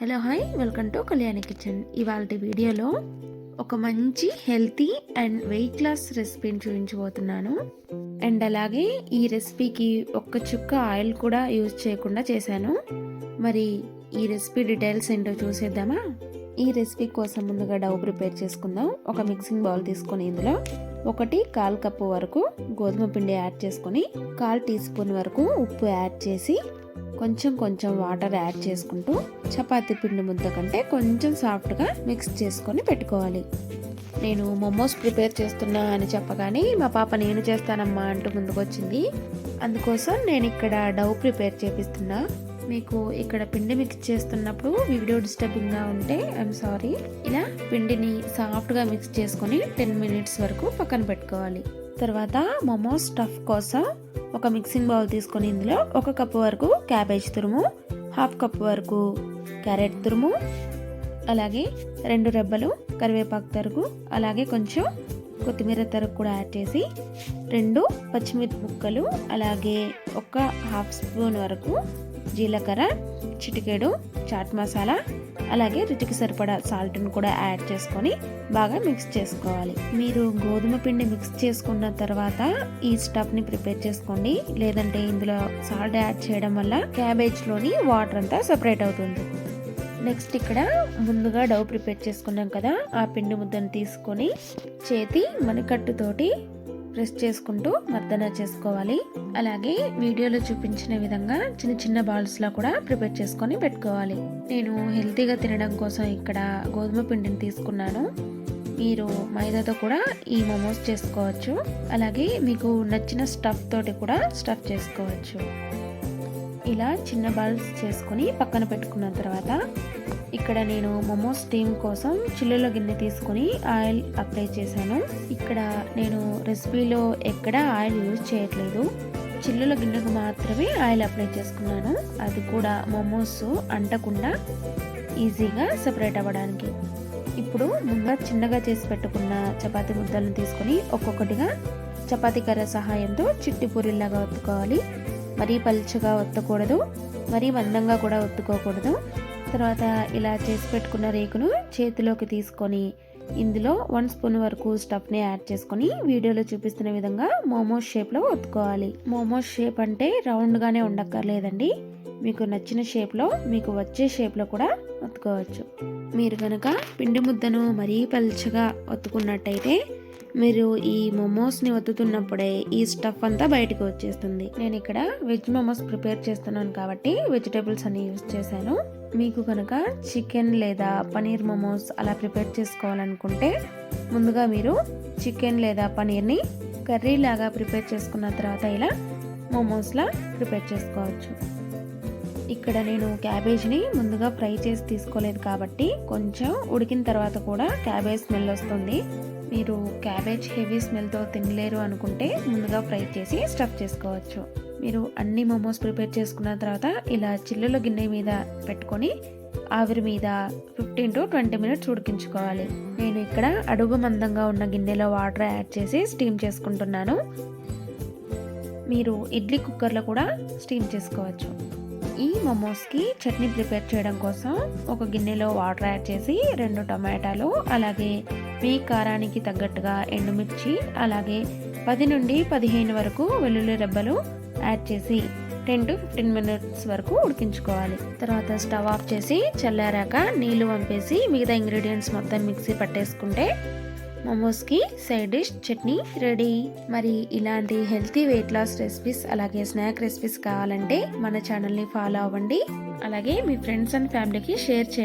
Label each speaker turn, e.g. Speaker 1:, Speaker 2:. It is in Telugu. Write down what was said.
Speaker 1: Hello hi. Welcome to Kalyani kitchen. ఇవాళ వీడియోలో ఒక మంచి హెల్తీ అండ్ వెయిట్ లాస్ రెసిపీని చూపించబోతున్నాను. అండ్ అలాగే ఈ రెసిపీకి ఒక్క చుక్క ఆయిల్ కూడా యూజ్ చేయకుండా చేశాను. మరి ఈ రెసిపీ డీటెయిల్స్ ఏంటో చూసేద్దామా? ఈ రెసిపీ కోసం ముందుగా డౌ ప్రిపేర్ చేసుకుందాం. ఒక మిక్సింగ్ బౌల్ తీసుకొని ఇందులో ఒకటి కాల్ కప్పు వరకు గోధుమ పిండి యాడ్ చేసుకొని కాల్ టీ స్పూన్ వరకు ఉప్పు యాడ్ చేసి కొంచెం కొంచెం వాటర్ యాడ్ చేసుకుంటూ చపాతీ పిండి ముద్ద కంటే కొంచెం సాఫ్ట్గా మిక్స్ చేసుకొని పెట్టుకోవాలి. నేను మొమోస్ ప్రిపేర్ చేస్తున్నా అని చెప్పగానే మా పాప నేను చేస్తానమ్మా అంటూ ముందుకొచ్చింది. అందుకోసం నేను ఇక్కడ డౌ ప్రిపేర్ చేపిస్తున్నా. మీకు ఇక్కడ పిండి మిక్స్ చేస్తున్నప్పుడు వీడియో డిస్టర్బింగ్గా ఉంటే ఐఎమ్ సారీ ఇలా పిండిని సాఫ్ట్గా మిక్స్ చేసుకొని టెన్ మినిట్స్ వరకు పక్కన పెట్టుకోవాలి. తర్వాత మోమోస్ స్టఫ్ కోసం ఒక మిక్సింగ్ బౌల్ తీసుకొని ఇందులో ఒక కప్పు వరకు క్యాబేజ్ తురుము హాఫ్ కప్ వరకు క్యారెట్ తురుము అలాగే రెండు రెబ్బలు కరివేపాకు తరుగు అలాగే కొంచెం కొత్తిమీర తరుగు కూడా యాడ్ చేసి రెండు పచ్చిమిర్చి ముక్కలు అలాగే ఒక హాఫ్ స్పూన్ వరకు జీలకర్ర చిటికెడు చాట్ మసాలా అలాగే రుచికి సరిపడా సాల్ట్ని కూడా యాడ్ చేసుకొని బాగా మిక్స్ చేసుకోవాలి. మీరు గోధుమ పిండి మిక్స్ చేసుకున్న తర్వాత ఈ స్టఫ్ని ప్రిపేర్ చేసుకోండి. లేదంటే ఇందులో సాల్ట్ యాడ్ చేయడం వల్ల క్యాబేజ్లోని వాటర్ అంతా సపరేట్ అవుతుంది. నెక్స్ట్ ఇక్కడ ముందుగా డౌ ప్రిపేర్ చేసుకున్నాం కదా ఆ పిండి ముద్దను తీసుకొని చేతి మణికట్టుతోటి ప్రెస్ చేసుకుంటూ మర్దన చేసుకోవాలి. అలాగే వీడియోలో చూపించిన విధంగా చిన్న చిన్న బాల్స్లో కూడా ప్రిపేర్ చేసుకొని పెట్టుకోవాలి. నేను హెల్తీగా తినడం కోసం ఇక్కడ గోధుమ పిండిని తీసుకున్నాను. మీరు మైదాతో కూడా ఈ మోమోస్ చేసుకోవచ్చు. అలాగే మీకు నచ్చిన స్టఫ్ తోటి కూడా స్టఫ్ చేసుకోవచ్చు. ఇలా చిన్న బాల్స్ చేసుకొని పక్కన పెట్టుకున్న తర్వాత ఇక్కడ నేను మోమో స్టీమ్ కోసం చిల్లుల గిన్నె తీసుకొని ఆయిల్ అప్లై చేశాను. ఇక్కడ నేను రెసిపీలో ఎక్కడ ఆయిల్ యూజ్ చేయట్లేదు. చిల్లుల గిన్నెకు మాత్రమే ఆయిల్ అప్లై చేసుకున్నాను. అది కూడా మోమోస్ అంటకుండా ఈజీగా సపరేట్ అవ్వడానికి. ఇప్పుడు ముందుగా చిన్నగా చేసి పెట్టుకున్న చపాతీ ముద్దలను తీసుకొని ఒక్కొక్కటిగా చపాతీ కర్ర సహాయంతో చిట్టి పూరిలాగా ఒత్తుకోవాలి. మరీ పలుచగా ఒత్తకూడదు మరీ మందంగా కూడా ఒత్తుకోకూడదు. తర్వాత ఇలా చేసి పెట్టుకున్న రేకును చేతిలోకి తీసుకొని ఇందులో వన్ స్పూన్ వరకు స్టఫ్ని యాడ్ చేసుకొని వీడియోలో చూపిస్తున్న విధంగా మోమోస్ షేప్లో ఒత్తుకోవాలి. మోమోస్ షేప్ అంటే రౌండ్గానే ఉండక్కర్లేదండి. మీకు నచ్చిన షేప్లో మీకు వచ్చే షేప్లో కూడా ఒత్తుకోవచ్చు. మీరు కనుక పిండి ముద్దను మరీ పలుచగా ఒత్తుకున్నట్టయితే మీరు ఈ మొమోస్ని వత్తుతున్నప్పుడే ఈ స్టఫ్ అంతా బయటకు వచ్చేస్తుంది. నేను ఇక్కడ వెజ్ మొమోస్ ప్రిపేర్ చేస్తున్నాను కాబట్టి వెజిటేబుల్స్ అన్ని యూస్ చేశాను. మీకు కనుక చికెన్ లేదా పనీర్ మొమోస్ అలా ప్రిపేర్ చేసుకోవాలనుకుంటే ముందుగా మీరు చికెన్ లేదా పనీర్ని కర్రీ లాగా ప్రిపేర్ చేసుకున్న తర్వాత ఇలా మోమోస్లా ప్రిపేర్ చేసుకోవచ్చు. ఇక్కడ నేను క్యాబేజ్ని ముందుగా ఫ్రై చేసి తీసుకోలేదు కాబట్టి కొంచెం ఉడికిన తర్వాత కూడా క్యాబేజ్ స్మెల్ వస్తుంది. మీరు క్యాబేజ్ హెవీ స్మెల్తో తినలేరు అనుకుంటే ముందుగా ఫ్రై చేసి స్టఫ్ చేసుకోవచ్చు. మీరు అన్ని మోమోస్ ప్రిపేర్ చేసుకున్న తర్వాత ఇలా చిల్లుల గిన్నె మీద పెట్టుకొని ఆవిరి మీద ఫిఫ్టీన్ టు ట్వంటీ మినిట్స్ ఉడికించుకోవాలి. నేను ఇక్కడ అడుగు మందంగా ఉన్న గిన్నెలో వాటర్ యాడ్ చేసి స్టీమ్ చేసుకుంటున్నాను. మీరు ఇడ్లీ కుక్కర్లో కూడా స్టీమ్ చేసుకోవచ్చు. ఈ మోమోస్కి చట్నీ ప్రిపేర్ చేయడం కోసం ఒక గిన్నెలో వాటర్ యాడ్ చేసి రెండు టమాటాలు అలాగే మీ కారానికి తగ్గట్టుగా ఎండుమిర్చి అలాగే పది నుండి పదిహేను వరకు వెల్లుల్లి రెబ్బలు యాడ్ చేసి టెన్ టు ఫిఫ్టీన్ మినిట్స్ వరకు ఉడికించుకోవాలి. తర్వాత స్టవ్ ఆఫ్ చేసి చల్లారాక నీళ్ళు పంపేసి మిగతా ఇంగ్రీడియంట్స్ మొత్తం మిక్సీ పట్టేసుకుంటే మోమోస్కి సైడ్ డిష్ చట్నీ రెడీ. మరి ఇలాంటి హెల్తీ వెయిట్ లాస్ రెసిపీస్ అలాగే స్నాక్ రెసిపీస్ కావాలంటే మన ఛానల్ని ఫాలో అవ్వండి. అలాగే మీ ఫ్రెండ్స్ అండ్ ఫ్యామిలీకి షేర్ చేయండి.